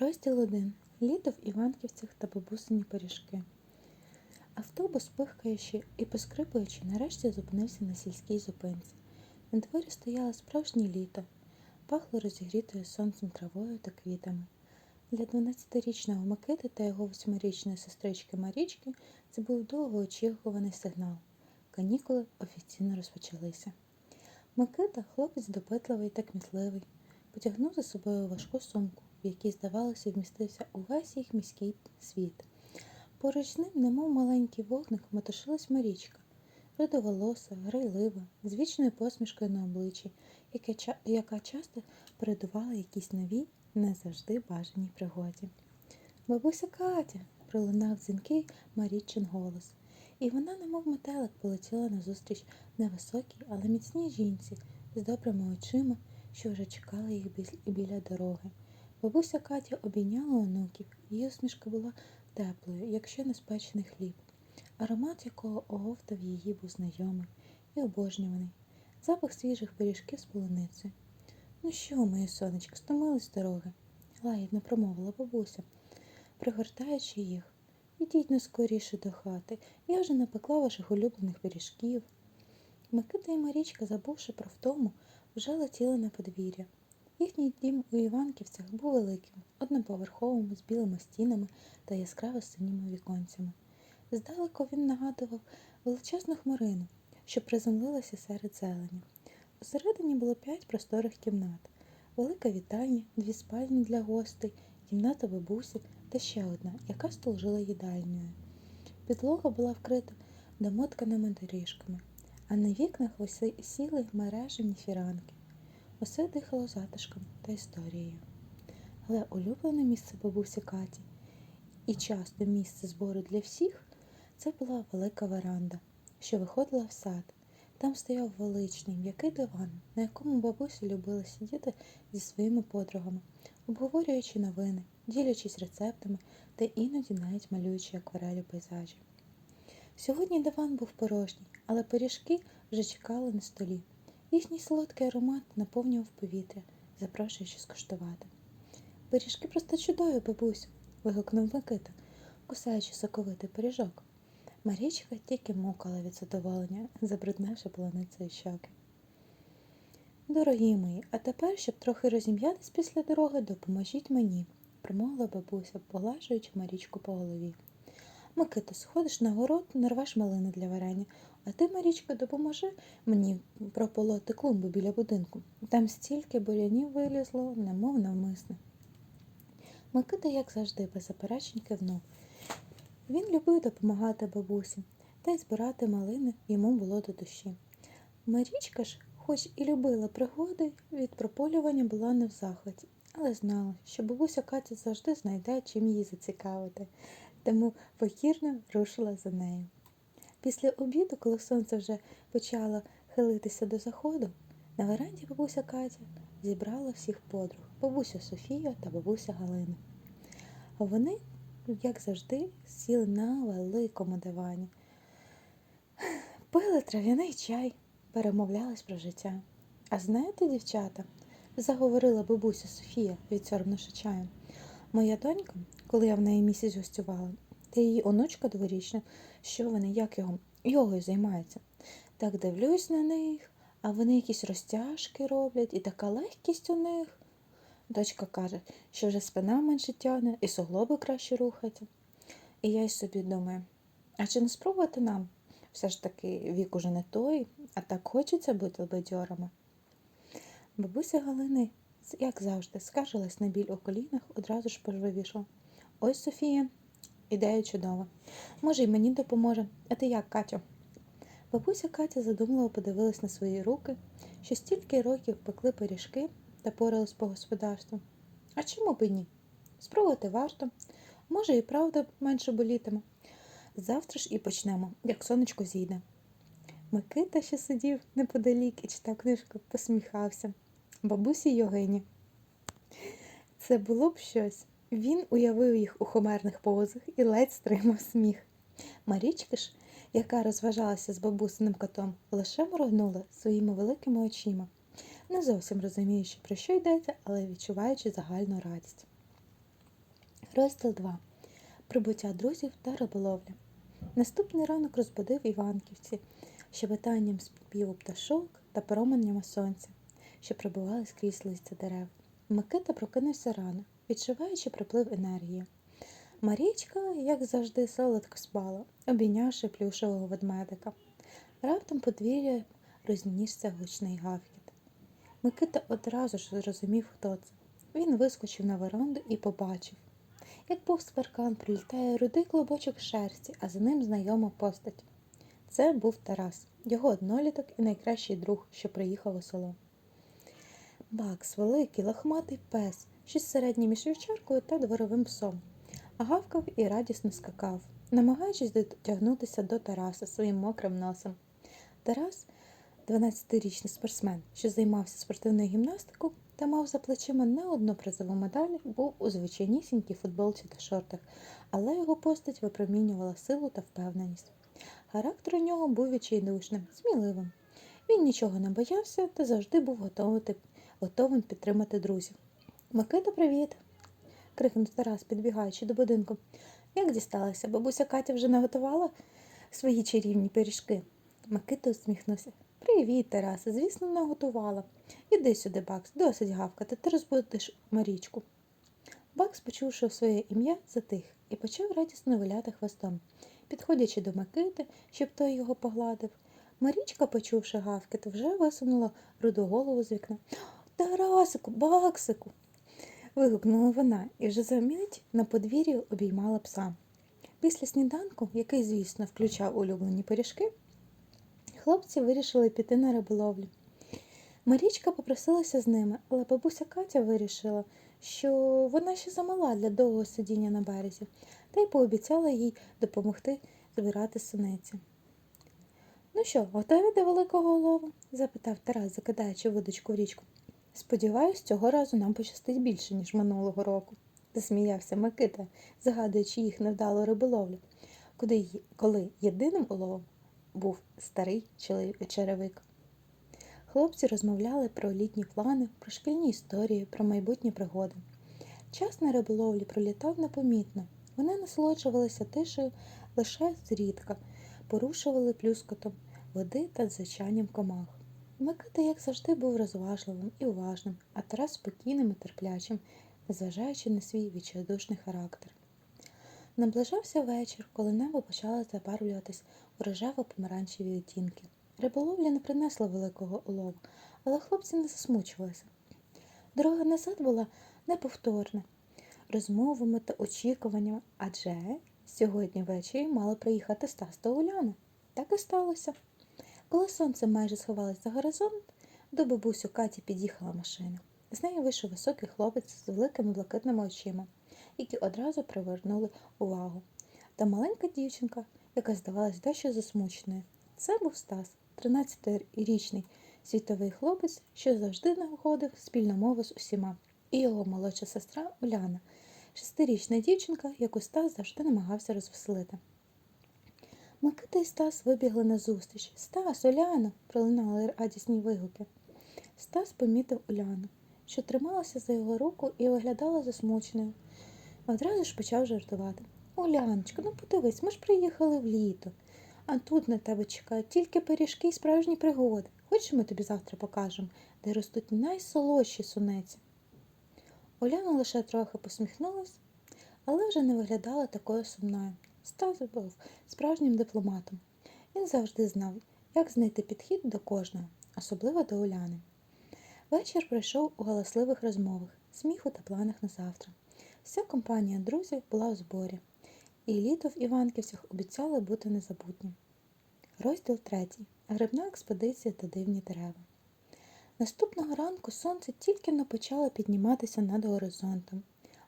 Розділ 1. Літо в Іванківцях та бабусині пиріжки. Автобус, пихкаючи і поскрипуючи, нарешті зупинився на сільській зупинці. На дворі стояло справжнє літо, пахло розігрітою сонцем травою та квітами. Для 12-річного Микити та його восьмирічної сестрички Марічки це був довгоочікуваний сигнал. Канікули офіційно розпочалися. Микита, хлопець допитливий та кмітливий, потягнув за собою важку сумку, в якій, здавалося, вмістився увесь їх міський світ. Поруч з ним, немов маленький вогник, метушилась Марічка, рудоволоса, грайлива, з вічною посмішкою на обличчі, яка, яка часто передувала якійсь новій, не завжди бажаній пригоді. Бабуся Катя, пролунав дзвінкий Марічин голос, і вона, немов метелик, полетіла назустріч невисокій, але міцній жінці з добрими очима, що вже чекала їх біля дороги. Бабуся Катя обійняла онуків, її усмішка була теплою, якщо не спечений хліб, аромат якого оговтав її був знайомий і обожнюваний, запах свіжих пиріжків з полуницею. Ну що, моє сонечко, стомились дороги? лагідно промовила бабуся, пригортаючи їх. Ідіть ну скоріше до хати, я вже напекла ваших улюблених пиріжків. Микита і Марічка, забувши про втому, вже летіли на подвір'я. Їхній дім у Іванківцях був великим, одноповерховим, з білими стінами та яскраво синіми віконцями. Здалеку він нагадував величезну хмарину, що приземлилася серед зелені. Усередині було п'ять просторих кімнат, велика вітальня, дві спальні для гостей, кімната бабусі та ще одна, яка служила їдальнею. Підлога була вкрита домотканими доріжками, а на вікнах висіли мережені фіранки. Усе дихало затишком та історією. Але улюблене місце бабусі Каті і часто місце збору для всіх це була велика веранда, що виходила в сад. Там стояв величний м'який диван, на якому бабуся любила сидіти зі своїми подругами, обговорюючи новини, ділячись рецептами та іноді навіть малюючи акварелі пейзажів. Сьогодні диван був порожній, але пиріжки вже чекали на столі. Їхній солодкий аромат наповнював повітря, запрошуючи скуштувати. Пиріжки просто чудові, бабусю, вигукнув Микита, кусаючи соковитий пиріжок. Марічка тільки мукала від задоволення, забруднивши полоницею щоки. Дорогі мої, а тепер, щоб трохи розім'ятись після дороги, допоможіть мені, промовила бабуся, поглажуючи Марічку по голові. Микита, сходиш на город, нарвеш малини для варення, а ти, Марічка, допоможи мені прополоти клумбу біля будинку. Там стільки бурянів вилізло, немов навмисне. Микита, як завжди, беззаперечень кивнув. Він любив допомагати бабусі, та й збирати малини йому було до душі. Марічка ж, хоч і любила пригоди, від прополювання була не в захваті, але знала, що бабуся Катя завжди знайде, чим її зацікавити, тому покірно рушила за нею. Після обіду, коли сонце вже почало хилитися до заходу, на веранді бабуся Катя зібрала всіх подруг бабуся Софія та бабуся Галина. Вони, як завжди, сіли на великому дивані, пили трав'яний чай, перемовлялись про життя. А знаєте, дівчата, заговорила бабуся Софія, відсорбнувши чаєм. Моя донька, коли я в неї місяць гостювала, та її онучка дворічна, що вони, як його, йогою займаються. Так дивлюсь на них, а вони якісь розтяжки роблять, і така легкість у них. Дочка каже, що вже спина менше тягне, і суглоби краще рухаються. І я й собі думаю, а чи не спробувати нам? Все ж таки вік уже не той, а так хочеться бути бадьорами. Бабуся Галини, як завжди, скаржилась на біль у колінах, одразу ж пожвавішла. Ось Софія, ідея чудова. Може, й мені допоможе. А ти як, Катю? Бабуся Катя задумливо подивилась на свої руки, що стільки років пекли пиріжки та порались по господарству. А чому б і ні? Спробувати варто. Може, і правда менше болітиме. Завтра ж і почнемо, як сонечко зійде. Микита, що сидів неподалік і читав книжку, посміхався. Бабусі Йогині. Це було б щось. Він уявив їх у хомерних позах і ледь стримав сміх. Марічка ж, яка розважалася з бабусиним котом, лише моргнула своїми великими очима, не зовсім розуміючи, про що йдеться, але відчуваючи загальну радість. Розділ 2. Прибуття друзів та риболовля. Наступний ранок розбудив Іванківці щебетанням співу пташок та променями сонця, що пробивали скрізь листя дерев. Микита прокинувся рано, відчуваючи приплив енергії. Марічка, як завжди, солодко спала, обійнявши плюшевого ведмедика. Раптом подвір'я рознісся гучний гавкіт. Микита одразу ж зрозумів, хто це. Він вискочив на веранду і побачив, як повз паркан прилітає рудий клубочок шерсті, а за ним знайома постать. Це був Тарас, його одноліток і найкращий друг, що приїхав у село. Бакс, великий, лохматий пес, щось середнє між вівчаркою та дворовим псом, гавкав і радісно скакав, намагаючись дотягнутися до Тараса своїм мокрим носом. Тарас, 12-річний спортсмен, що займався спортивною гімнастикою та мав за плечима не одну призову медаль, був у звичайнісінькій футболці та шортах, але його постать випромінювала силу та впевненість. Характер у нього був відчайдушним, сміливим. Він нічого не боявся та завжди був готовий, готовим підтримати друзів. Микита, привіт! крикнув Тарас, підбігаючи до будинку. Як дісталася? Бабуся Катя вже наготувала свої чарівні пиріжки. Микита усміхнувся. Привіт, Тарасе, звісно, наготувала. Іди сюди, Бакс, досить гавкати, ти розбудиш Марічку. Бакс, почувши своє ім'я, затих і почав радісно виляти хвостом, підходячи до Микити, щоб той його погладив. Марічка, почувши гавкіт, вже висунула руду голову з вікна. Тарасику, Баксику. Вигукнула вона і вже за мить на подвір'ї обіймала пса. Після сніданку, який, звісно, включав улюблені пиріжки, хлопці вирішили піти на риболовлю. Марічка попросилася з ними, але бабуся Катя вирішила, що вона ще замала для довгого сидіння на березі, та й пообіцяла їй допомогти збирати суниці. Ну що, готові до великого лову? запитав Тарас, закидаючи водочку в річку. Сподіваюсь, цього разу нам пощастить більше, ніж минулого року, засміявся Микита, згадуючи їх невдалу риболовлю, куди, коли єдиним уловом був старий черевик. Хлопці розмовляли про літні плани, про шкільні історії, про майбутні пригоди. Час на риболовлі пролітав непомітно. Вони насолоджувалися тишею лише зрідка, порушували плюскотом води та звичайним комах. Микита, як завжди, був розважливим і уважним, а Тарас спокійним і терплячим, незважаючи на свій відчайдушний характер. Наближався вечір, коли небо почало забарвлюватись у рожево помаранчеві відтінки. Риболовля не принесла великого улову, але хлопці не засмучувалися. Дорога назад була неповторна, розмовами та очікуваннями, адже сьогодні ввечері мали приїхати Стас та Уляна. Так і сталося. Коли сонце майже сховалось за горизонт, до бабусю Каті під'їхала машина. З нею вийшов високий хлопець з великими блакитними очима, які одразу привернули увагу. Та маленька дівчинка, яка здавалась дещо засмученою. Це був Стас, 13-річний світовий хлопець, що завжди знаходив спільну мову з усіма, і його молодша сестра Уляна, шестирічна дівчинка, яку Стас завжди намагався розвеселити. Микита і Стас вибігли назустріч. Стас, Уляна, пролунали радісні вигуки. Стас помітив Уляну, що трималася за його руку і виглядала засмученою. Одразу ж почав жартувати. Уляночка, ну подивись, ми ж приїхали в літо, а тут на тебе чекають тільки пиріжки і справжні пригоди. Хочеш, ми тобі завтра покажемо, де ростуть найсолодші суниці. Уляна лише трохи посміхнулась, але вже не виглядала такою сумною. Стас був справжнім дипломатом. Він завжди знав, як знайти підхід до кожного, особливо до Уляни. Вечір пройшов у галасливих розмовах, сміху та планах на завтра. Вся компанія друзів була у зборі, і літо в Іванківцях обіцяли бути незабутнім. Розділ третій. Грибна експедиція та дивні дерева. Наступного ранку сонце тільки не почало підніматися над горизонтом,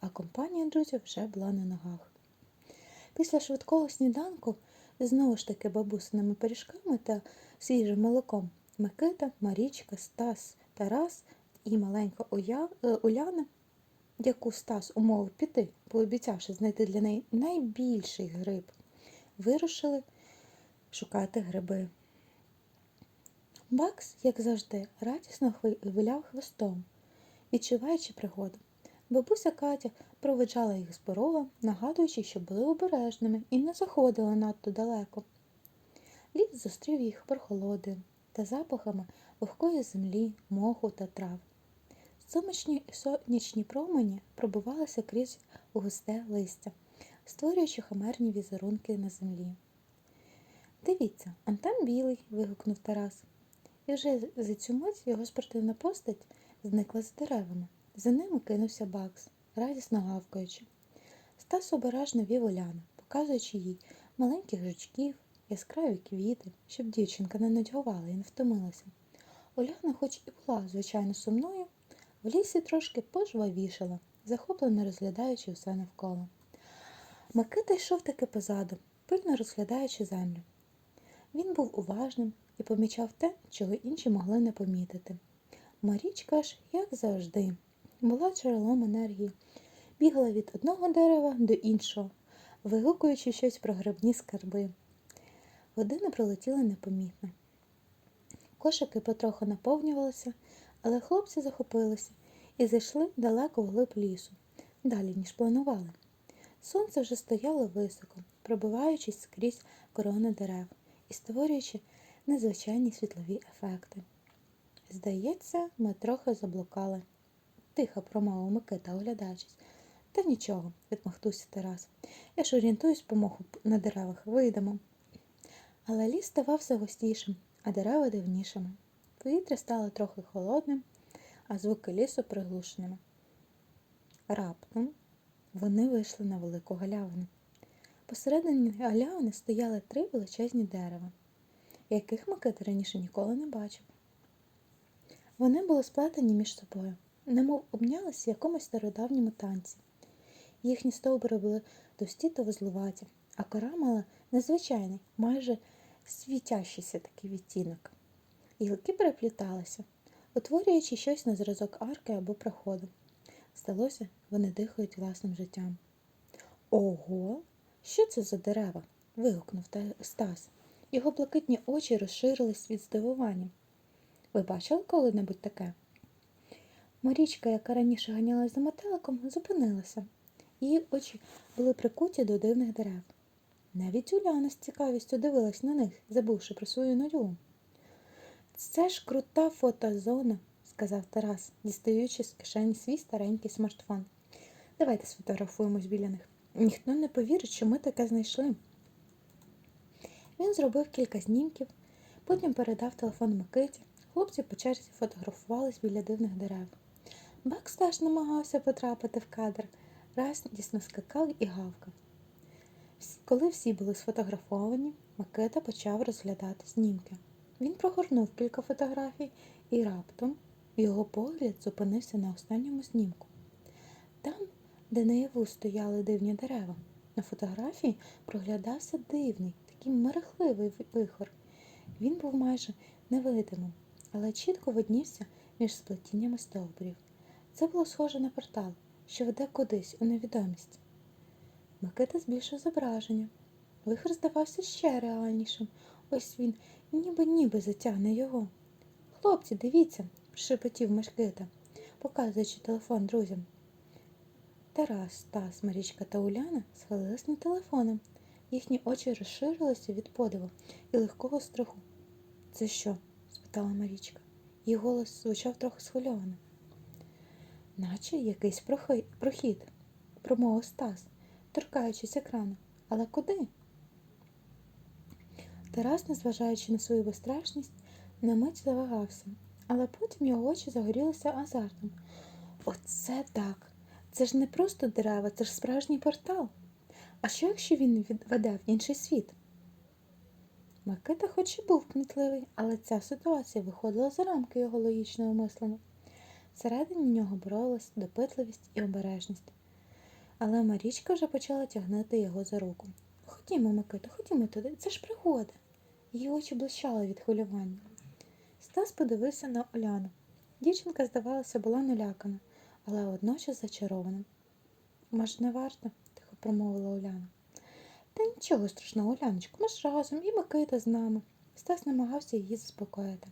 а компанія друзів вже була на ногах. Після швидкого сніданку, знову ж таки бабусиними пиріжками та свіжим молоком, Микита, Марічка, Стас, Тарас і маленька Уя... Уляна, яку Стас умовив піти, пообіцявши знайти для неї найбільший гриб, вирушили шукати гриби. Бакс, як завжди, радісно виляв хвостом, відчуваючи пригоду. Бабуся Катя проведжала їх з порога, нагадуючи, що були обережними і не заходили надто далеко. Ліс зустрів їх прохолодою та запахами вогкої землі, моху та трав. Сонячні і сонячні промені пробивалися крізь густе листя, створюючи химерні візерунки на землі. Дивіться, он білий. вигукнув Тарас. І вже за цю мить його спортивна постать зникла з деревами. За ними кинувся Бакс, радісно гавкаючи. Стас обережно вів Оляну, показуючи їй маленьких жучків, яскраві квіти, щоб дівчинка не нудьгувала і не втомилася. Оляна, хоч і була, звичайно, сумною, в лісі трошки пожвавішала, захоплено розглядаючи все навколо. Микита йшов таки позаду, пильно розглядаючи землю. Він був уважним і помічав те, чого інші могли не помітити. Марічка ж, як завжди, була джерелом енергії, бігала від одного дерева до іншого, вигукуючи щось про грибні скарби. Години пролетіли непомітно. Кошики потроху наповнювалися, але хлопці захопилися і зайшли далеко вглиб лісу, далі, ніж планували. Сонце вже стояло високо, пробиваючись скрізь корони дерев і створюючи незвичайні світлові ефекти. Здається, ми трохи заблукали, тихо промовив Микита, оглядаючись. Та нічого, відмахнувся Тарас. Я ж орієнтуюсь по моху на деревах, вийдемо. Але ліс ставав все густішим, а дерева дивнішими. Повітря стало трохи холодним, а звуки лісу приглушеними. Раптом вони вийшли на велику галявину. Посередині галявини стояли три величезні дерева, яких Микита раніше ніколи не бачив. Вони були сплетені між собою, немов обнялися в якомусь стародавньому танці. Їхні стовбури були товсті та вузлуваті, а кора мала незвичайний, майже світящийся такий відтінок. Гілки перепліталися, утворюючи щось на зразок арки або проходу. Здалося, вони дихають власним життям. Ого, що це за дерева? вигукнув Стас. Його блакитні очі розширились від здивування. Ви бачили коли-небудь таке? Марічка, яка раніше ганялась за метеликом, зупинилася. Її очі були прикуті до дивних дерев. Навіть Уляна з цікавістю дивилась на них, забувши про свою нудьгу. Це ж крута фотозона, сказав Тарас, дістаючи з кишені свій старенький смартфон. Давайте сфотографуємось біля них. Ніхто не повірить, що ми таке знайшли. Він зробив кілька знімків, потім передав телефон Микиті. Хлопці по черзі фотографувались біля дивних дерев. Бакс теж намагався потрапити в кадр, раз дійсно скакав і гавкав. Коли всі були сфотографовані, Микита почав розглядати знімки. Він прогорнув кілька фотографій і раптом його погляд зупинився на останньому знімку. Там, де наяву стояли дивні дерева, на фотографії проглядався дивний, такий мерехливий вихор. Він був майже невидимим, але чітко виднівся між сплетіннями стовбурів. Це було схоже на портал, що веде кудись у невідомість. Микита збільшив зображення. Вихор здавався ще реальнішим. Ось він ніби ніби затягне його. Хлопці, дивіться, шепотів Микита, показуючи телефон друзям. Тарас, Стас, Марічка та Уляна схилились над телефоном. Їхні очі розширилися від подиву і легкого страху. Це що? спитала Марічка. Її голос звучав трохи схвильовано. Наче якийсь прохід, промовив Стас, торкаючись екрану. Але куди? Тарас, незважаючи на свою безстрашність, на мить завагався, але потім його очі загорілися азартом. Оце так. Це ж не просто дерева, це ж справжній портал. А що, якщо він відведе в інший світ? Микита хоч і був кмітливий, але ця ситуація виходила за рамки його логічного мислення. Всередині нього боролась допитливість і обережність. Але Марічка вже почала тягнути його за руку. Ходімо, Микита, ходімо туди, це ж пригода. Її очі блищали від хвилювання. Стас подивився на Оляну. Дівчинка, здавалося, була налякана, але водночас зачарована. Може, не варто? тихо промовила Оляна. Та нічого страшного, Оляночку, ми ж разом і Микита з нами. Стас намагався її заспокоїти,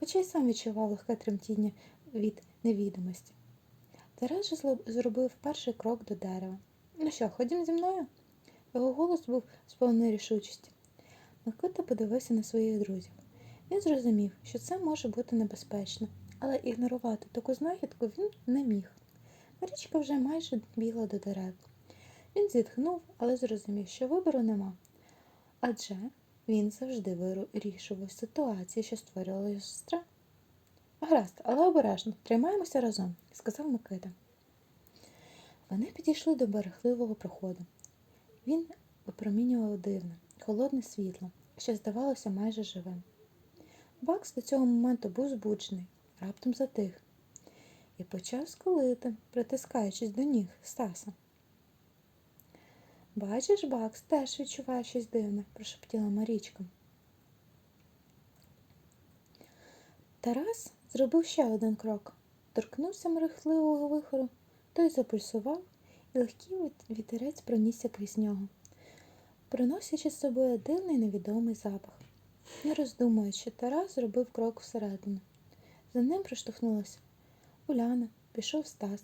хоча й сам відчував легке тремтіння від невідомості. Тарас же зробив перший крок до дерева. Ну що, ходім зі мною? Його голос був сповнений рішучості. Микита подивився на своїх друзів. Він зрозумів, що це може бути небезпечно, але ігнорувати таку знахідку він не міг. Марічка вже майже бігла до дерев. Він зітхнув, але зрозумів, що вибору нема. Адже він завжди вирішував ситуації, що створювала його сестра. Гаразд, але обережно, тримаємося разом, сказав Микита. Вони підійшли до берегливого проходу. Він випромінював дивне, холодне світло, що здавалося майже живим. Бакс до цього моменту був збуджений, раптом затих і почав скулити, притискаючись до ніг Стаса. Бачиш, Бакс теж відчуває щось дивне, прошептіла Марічка. Тарас зробив ще один крок, торкнувся мерехливого вихору, той запульсував, і легкий вітерець пронісся крізь нього, приносячи з собою дивний невідомий запах. Не роздумуючи, Тарас зробив крок всередину. За ним приштовхнулася Уляна, пішов Стас,